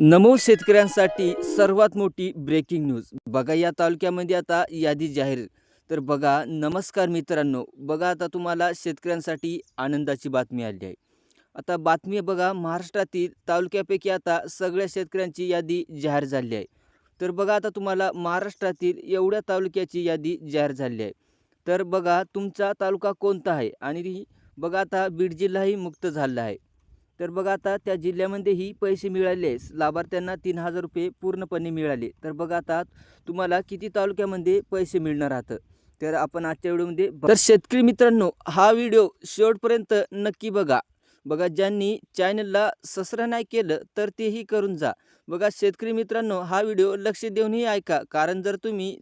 नमो शेतकऱ्यांसाठी सर्वात मोठी ब्रेकिंग न्यूज बघा या तालुक्यामध्ये आता यादी जाहीर. तर बघा नमस्कार मित्रांनो. बघा आता तुम्हाला शेतकऱ्यांसाठी आनंदाची बातमी आली आहे. आता बातमी बघा महाराष्ट्रातील तालुक्यापैकी आता सगळ्या शेतकऱ्यांची यादी जाहीर झाली आहे. तर बघा आता तुम्हाला महाराष्ट्रातील एवढ्या तालुक्याची यादी जाहीर झाली आहे. तर बघा तुमचा तालुका कोणता आहे? आणि बघा आता बीड जिल्हाही मुक्त झाला आहे. तर बघा आता त्या जिल्ह्यामध्येही पैसे मिळाले. लाभार्थ्यांना तीन हजार रुपये पूर्णपणे मिळाले. तर बघा आता तुम्हाला किती तालुक्यामध्ये पैसे मिळणार आहात? तर आपण आजच्या व्हिडिओमध्ये तर शेतकरी मित्रांनो हा व्हिडिओ शेवटपर्यंत नक्की बघा. बघा ज्यांनी चॅनलला सबस्क्राईब नाही केलं तर तेही करून जा. बघा शेतकरी मित्रांनो हा व्हिडिओ लक्ष देऊनही ऐका. कारण जर तुम्ही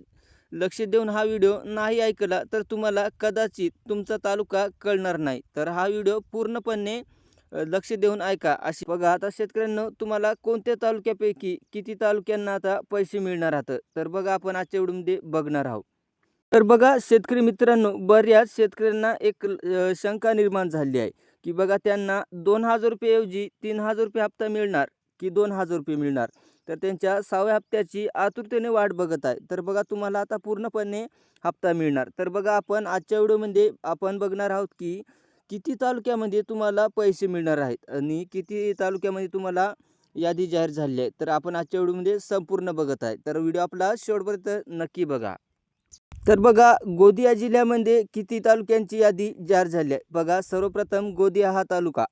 लक्ष देऊन हा व्हिडिओ नाही ऐकला तर तुम्हाला कदाचित तुमचा तालुका कळणार नाही. तर हा व्हिडिओ पूर्णपणे लक्ष देऊन ऐका. अशी बघा आता शेतकऱ्यांना तुम्हाला कोणत्या तालुक्यापैकी किती तालुक्यांना आता पैसे मिळणार आहात तर बघा आपण आजच्या व्हिडिओमध्ये बघणार आहोत. तर बघा शेतकरी मित्रांनो बऱ्याच शेतकऱ्यांना एक शंका निर्माण झाली आहे. की बघा त्यांना दोन हजार रुपयेऐवजी तीन हजार रुपये हप्ता मिळणार की दोन हजार रुपये मिळणार? तर त्यांच्या सहाव्या हप्त्याची आतुरतेने वाट बघत आहे. तर बघा तुम्हाला आता पूर्णपणे हप्ता मिळणार. तर बघा आपण आजच्या व्हिडिओमध्ये आपण बघणार आहोत की किती तालुक्यामध्ये तुम्हाला पैसे मिळणार आहेत आणि किती तालुक्यामध्ये तुम्हाला यादी जाहीर झाली आहे? तर आपण आजच्या व्हिडिओमध्ये संपूर्ण बघत आहे. तर व्हिडिओ आपला शेवटपर्यंत नक्की बघा. तर बघा गोदिया जिल्ह्यामध्ये किती तालुक्यांची यादी जाहीर झाली आहे? बघा सर्वप्रथम गोदिया हा तालुका.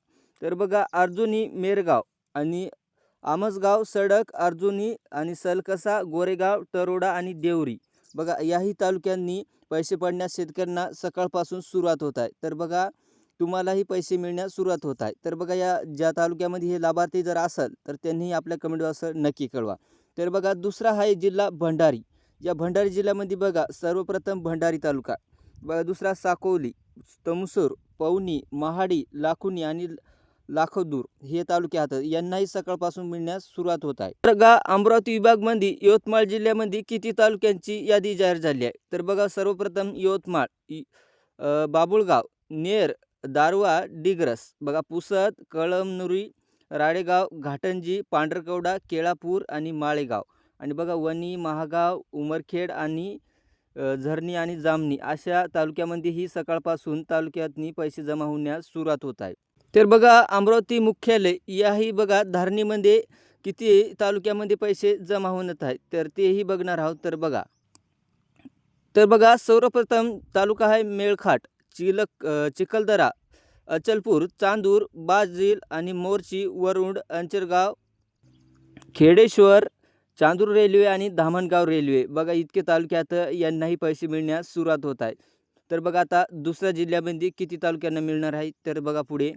तर बघा अर्जुनी मेरगाव आणि आमसगाव सडक अर्जुनी आणि सलकसा गोरेगाव तरोडा आणि देवरी. बघा याही तालुक्यांनी पैसे पडण्यास शेतकऱ्यांना सकाळपासून सुरुवात होत आहे. तर बघा तुम्हालाही पैसे मिळण्यास सुरुवात होत आहे. तर बघा या ज्या तालुक्यामध्ये हे लाभार्थी जर असेल तर त्यांनी आपल्या कमेंट बॉक्सवर नक्की कळवा. तर बघा दुसरा आहे जिल्हा भंडारी. या भंडारी जिल्ह्यामध्ये बघा सर्वप्रथम भंडारी तालुका. बघा दुसरा साकोली तमसूर पवनी महाडी लाखुनी आणि लाखोदूर हे तालुके आहेत. यांनाही सकाळपासून मिळण्यास सुरुवात होत आहे. तर बघा अमरावती विभागमध्ये यवतमाळ जिल्ह्यामध्ये किती तालुक्यांची यादी जाहीर झाली आहे? तर बघा सर्वप्रथम यवतमाळ इ- बाबुळगाव नेर दारवा डिग्रस. बघा पुसद कळमनुरी राळेगाव घाटंजी पांढरकवडा केळापूर आणि माळेगाव. आणि बघा वणी महागाव उमरखेड आणि झरणी आणि जामणी अशा तालुक्यामध्येही सकाळपासून तालुक्यातनी पैसे जमा होण्यास सुरुवात होत आहे. तर बघा अमरावती मुख्यालय याही बघा धारणीमध्ये किती तालुक्यामध्ये पैसे जमा होत आहेत तर तेही बघणार आहोत. तर बघा. तर बघा सर्वप्रथम तालुका आहे मेळखाट चिलक चिखलदरा अचलपूर चांदूर बाजील आणि मोर्ची वरुड अंचरगाव खेडेश्वर चांदूर रेल्वे आणि धामणगाव रेल्वे. बघा इतके तालुक्यात यांनाही पैसे मिळण्यास सुरुवात होत आहे. तर बघा आता दुसऱ्या जिल्ह्यामध्ये किती तालुक्यांना मिळणार आहे तर बघा पुढे.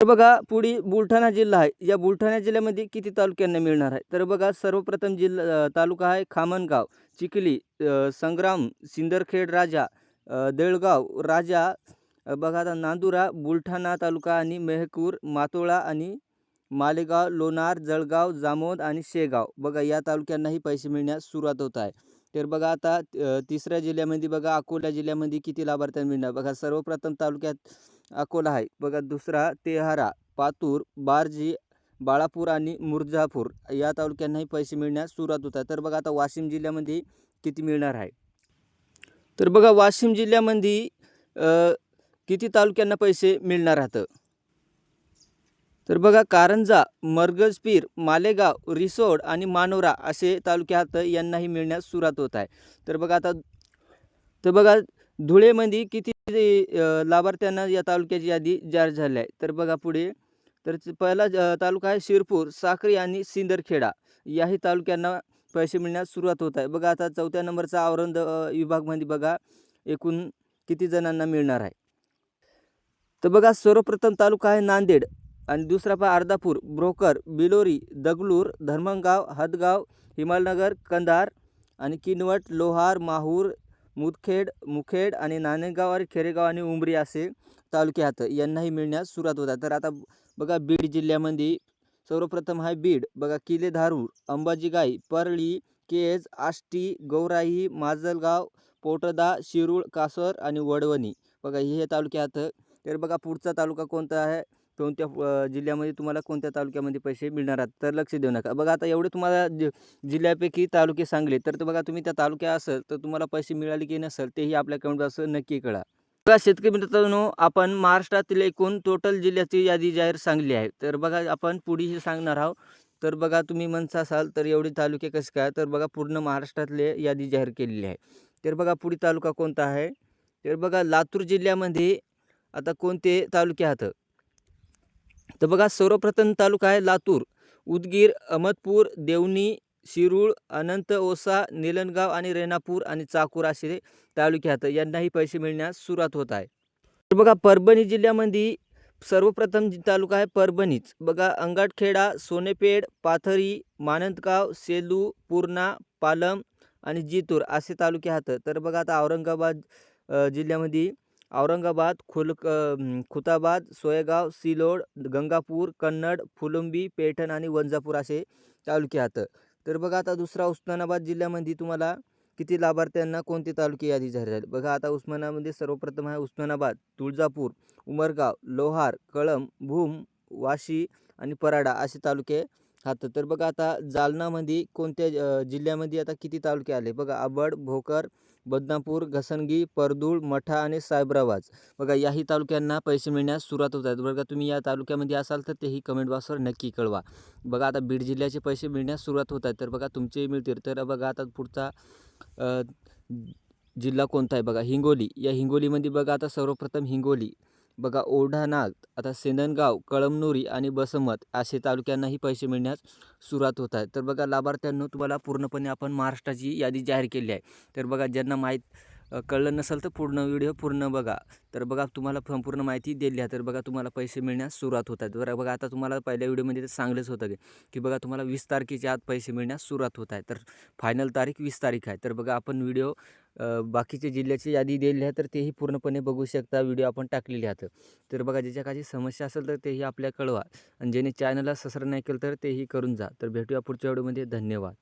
तर बघा पुढे बुलढाणा जिल्हा आहे. या बुलढाणा जिल्ह्यामध्ये किती तालुक्यांना मिळणार आहे? तर बघा सर्वप्रथम जिल्हा तालुका आहे खामणगाव चिखली संग्राम सिंदरखेड राजा देळगाव राजा बघा आता नांदुरा बुलढाणा तालुका आणि मेहकूर मातोळा आणि मालेगाव लोणार जळगाव जामोद आणि शेगाव. बघा या तालुक्यांनाही पैसे मिळण्यास सुरुवात होत आहे. तर बघा आता तिसऱ्या जिल्ह्यामध्ये बघा अकोला जिल्ह्यामध्ये किती लाभार्थ्यांना मिळणार? बघा सर्वप्रथम तालुक्यात अकोला आहे. बघा दुसरा तेहारा पातूर बारजी बाळापूर आणि मुर्जापूर या तालुक्यांनाही पैसे मिळण्यास सुरुवात होत आहे. तर बघा आता वाशिम जिल्ह्यामध्ये किती मिळणार आहे? तर बघा वाशिम जिल्ह्यामध्ये किती तालुक्यांना पैसे मिळणार आहेत? तर बघा कारंजा मरगजपीर मालेगाव रिसोड आणि मानोरा असे तालुक्यात यांनाही मिळण्यास सुरुवात होत आहे. तर बघा आता तर बघा धुळेमध्ये किती लाभार्थ्यांना या तालुक्याची यादी जाहीर झाली आहे. तर बघा पुढे तर पहिला तालुका आहे शिरपूर साखरी आणि सिंदरखेडा. याही तालुक्यांना पैसे मिळण्यास सुरुवात होत आहे. बघा आता चौथ्या नंबरचा आवरण द विभागमध्ये बघा एकूण किती जणांना मिळणार आहे? तर बघा सर्वप्रथम तालुका आहे नांदेड आणि दुसरा पहा अर्धापूर. ब्रोकर बिलोरी दगलूर धर्मंगाव हदगाव हिमालनगर कंधार आणि किनवट लोहार माहूर मुदखेड मुखेड आणि नाणेगाव आणि खेरेगाव आणि उमरी असे तालुके आहेत. यांनाही मिळण्यास सुरुवात होत आहे. तर आता बघा बीड जिल्ह्यामध्ये सर्वप्रथम आहे बीड. बघा किल्ले धारूर अंबाजीगाई परळी केज आष्टी गौराई माजलगाव पोटदा शिरूळ कासर आणि वडवणी. बघा हे तालुके आहेत. तर बघा पुढचा तालुका कोणता आहे? कोणत्या जिल्ह्यामध्ये तुम्हाला कोणत्या तालुक्यामध्ये पैसे मिळणार आहेत? तर लक्ष देऊ नका. बघा आता एवढे तुम्हाला जि जिल्ह्यापैकी तालुके सांगले तर बघा तुम्ही त्या तालुक्या असेल तर तुम्हाला पैसे मिळाले की नसेल तेही आपल्या कमेंट बॉक्स नक्की कळा. बघा शेतकरी मित्रांनो आपण महाराष्ट्रातील एकूण टोटल जिल्ह्याची यादी जाहीर सांगली आहे. तर बघा आपण पुढेही सांगणार आहोत. तर बघा तुम्ही म्हणता असाल तर एवढे तालुके कसे काय? तर बघा पूर्ण महाराष्ट्रातले यादी जाहीर केलेली आहे. तर बघा पुढे तालुका कोणता आहे? तर बघा लातूर जिल्ह्यामध्ये आता कोणते तालुके आहेत? तर बघा सर्वप्रथम तालुका आहे लातूर. उदगीर अहमदपूर देवणी शिरूळ अनंत ओसा निलनगाव आणि रेणापूर आणि चाकूर असे तालुके आहेत. यांनाही पैसे मिळण्यास सुरुवात होत आहे. तर बघा परभणी जिल्ह्यामध्ये सर्वप्रथम जी तालुका आहे परभणीच. बघा अंगाटखेडा सोनेपेड पाथरी मानंदगाव सेलू पूर्णा पालम आणि जितूर असे तालुके आहात. तर बघा आता औरंगाबाद जिल्ह्यामध्ये औरंगाबाद खुलक खुताबाद सोयगाव सिलोड गंगापूर कन्नड फुलंबी पेठण आणि वंजापूर असे तालुके आहात. तर बघा आता दुसरा उस्मानाबाद जिल्ह्यामध्ये तुम्हाला किती लाभार्थ्यांना कोणते तालुके यादी जाहीर झाले? बघा आता उस्मानामध्ये सर्वप्रथम आहे उस्मानाबाद तुळजापूर उमरगाव लोहार कळंब भूम वाशी आणि पराडा असे तालुके हात तर बघा आता जालनामध्ये कोणत्या जिल्ह्यामध्ये आता किती तालुके आले? बघा आबड भोकर बदनापूर घसनगी परदूळ मठा आणि सायबराबाद. बघा याही तालुक्यांना पैसे मिळण्यास सुरुवात होत आहेत. बघा तुम्ही या तालुक्यामध्ये असाल तर तेही कमेंट बॉक्सवर नक्की कळवा. बघा आता बीड जिल्ह्याचे पैसे मिळण्यास सुरुवात होत आहेत. तर बघा तुमचेही मिळतील. तर बघा आता पुढचा जिल्हा कोणता आहे? बघा हिंगोली. या हिंगोलीमध्ये बघा आता सर्वप्रथम हिंगोली. बघा ओढानाग आता सेंदनगाव कळमनुरी आणि बसमत असे तालुक्यांनाही पैसे मिळण्यास सुरुवात होत आहे. तर बघा लाभार्थ्यांनो तुम्हाला पूर्णपणे आपण महाराष्ट्राची यादी जाहीर केली आहे. तर बघा ज्यांना माहीत कळलं नसेल तर पूर्ण व्हिडिओ पूर्ण बघा. तर बघा तुम्हाला संपूर्ण माहिती दिली आहे. तर बघा तुम्हाला पैसे मिळण्यास सुरुवात होत आहेत बरं बघा आता तुम्हाला पहिल्या व्हिडिओमध्ये तर सांगलंच होतं की- की बघा तुम्हाला वीस तारखेच्या आत पैसे मिळण्यास सुरुवात होत आहे. तर फायनल तारीख वीस तारीख आहे. तर बघा आपण व्हिडिओ बाकीचे जिल्ह्याची यादी दिलेली आहे तर तेही पूर्णपणे बघू शकता. व्हिडिओ आपण टाकलेले आहात. तर बघा ज्याच्या काही समस्या असेल तर तेही आपल्या कळवा. आणि ज्याने चॅनलला सबस्क्राईब नाही केलं तर तेही करून जा. तर भेटूया पुढच्या व्हिडिओमध्ये. धन्यवाद.